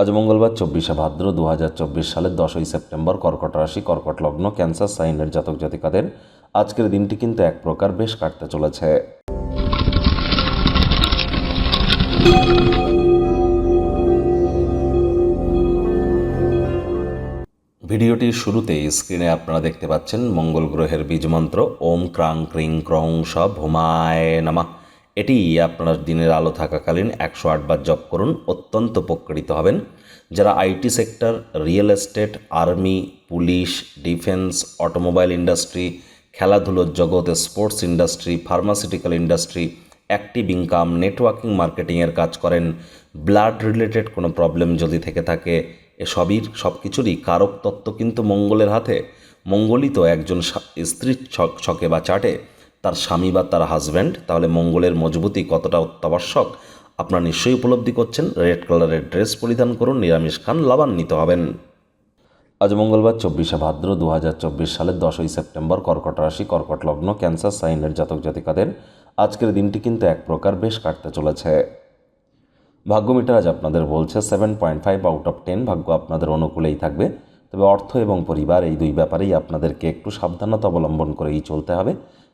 আজ মঙ্গলবার চব্বিশে ভাদ্র দু হাজার চব্বিশ সালের দশই সেপ্টেম্বর কর্কট রাশি, কর্কট লগ্ন, ক্যান্সার সাইনের জাতক জাতিকাদের আজকের দিনটি কিন্তু এক প্রকার বেশ কাটতে চলেছে। ভিডিওটির শুরুতেই স্ক্রিনে আপনারা দেখতে পাচ্ছেন মঙ্গল গ্রহের বীজমন্ত্র ওম ক্রাং ক্রিং ক্রং স ভূমায় নামা। এটি আপনার দিনের আলো থাকাকালীন একশো আটবার জপ করুন, অত্যন্ত উপকৃত হবেন। যারা IT sector, real estate, army, police, defence, automobile industry, খেলাধুলোর জগতে sports industry, pharmaceutical industry, active income, networking, মার্কেটিংয়ের কাজ করেন, ব্লাড রিলেটেড কোনো প্রবলেম যদি থেকে থাকে, এসবই সব কিছুরই কারক তত্ত্ব কিন্তু মঙ্গলের হাতে। মঙ্গলই তো একজন স্ত্রীর ছক, ছকে বা চাটে। তার স্বামী বা তার হাজব্যান্ড, তাহলে মঙ্গলের মজবুতি কতটা অত্যাবশ্যক? আপনারা নিশ্চয়ই উপলব্ধি করছেন, রেড কালারের ড্রেস পরিধান করুন, নিরামিষ খান, লাভান্বিত হবেন। আজ মঙ্গলবার, চব্বিশে ভাদ্র দু হাজার চব্বিশ সালের দশই সেপ্টেম্বর, কর্কট রাশি, কর্কট লগ্ন, ক্যান্সার সাইনের জাতক জাতিকাদের আজকের দিনটি কিন্তু এক প্রকার বেশ কাটতে চলেছে। ভাগ্য মিটার আজ আপনাদের বলছে seven point five out of ten, ভাগ্য আপনাদের অনুকূলেই থাকবে। তবে অর্থ এবং পরিবার এই দুই ব্যাপারেই আপনাদেরকে একটু সাবধানতা অবলম্বন করেই চলতে হবে।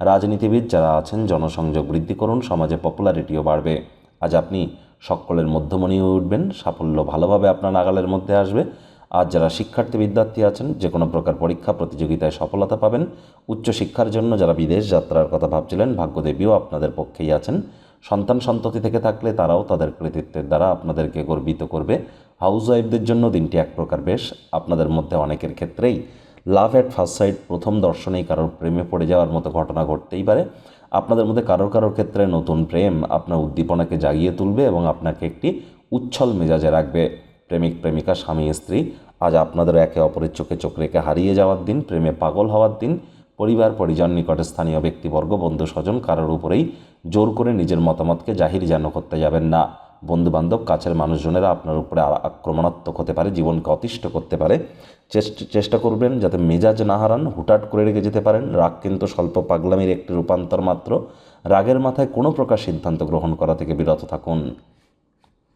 রাজনীতিবিদ যারা আছেন, জনসংযোগ বৃদ্ধি করুন, সমাজে পপুলারিটিও বাড়বে। আজ আপনি সকলের মধ্যমণি হয়ে উঠবেন, সাফল্য ভালোভাবে আপনার নাগালের মধ্যে আসবে। আজ যারা শিক্ষার্থী, বিদ্যার্থী আছেন, যে কোনো প্রকার পরীক্ষা, প্রতিযোগিতায় সফলতা পাবেন। উচ্চশিক্ষার জন্য যারা বিদেশ যাত্রার কথা ভাবছিলেন, ভাগ্যদেবীও আপনাদের পক্ষেই আছেন। সন্তান সন্ততি থেকে থাকলে তারাও তাদের কৃতিত্বের দ্বারা আপনাদেরকে গর্বিত করবে। হাউস ওয়াইফদের জন্য দিনটি এক প্রকার বেশ। আপনাদের মধ্যে অনেকের ক্ষেত্রেই লাভ অ্যাট ফার্স্ট সাইড প্রথম দর্শনেই কারোর প্রেমে পড়ে যাওয়ার মতো ঘটনা ঘটতেই পারে। আপনাদের মধ্যে কারোর কারোর ক্ষেত্রে নতুন প্রেম আপনার উদ্দীপনাকে জাগিয়ে তুলবে এবং আপনাকে একটি উচ্ছল মেজাজে রাখবে। প্রেমিক, প্রেমিকা, স্বামী, স্ত্রী, আজ আপনাদের একে অপরের চোখে চোখ রেখে হারিয়ে যাওয়ার দিন, প্রেমে পাগল হওয়ার দিন, পরিবার, পরিজন, নিকটে স্থানীয় ব্যক্তিবর্গ বন্ধু, স্বজন কারোর উপরেই জোর করে নিজের মতামতকে জাহির যেন করতে যাবেন না। বন্ধু বান্ধব কাছের মানুষজনেরা আপনার উপরে আক্রমণাত্মক হতে পারে, জীবনকে অতিষ্ঠ করতে পারে। চেষ্টা চেষ্টা করবেন যাতে মেজাজ না হারান হুটাট করে রেখে যেতে পারেন। রাগ কিন্তু স্বল্প পাগলামির একটি রূপান্তর মাত্র। রাগের মাথায় কোনো প্রকার সিদ্ধান্ত গ্রহণ করা থেকে বিরত থাকুন।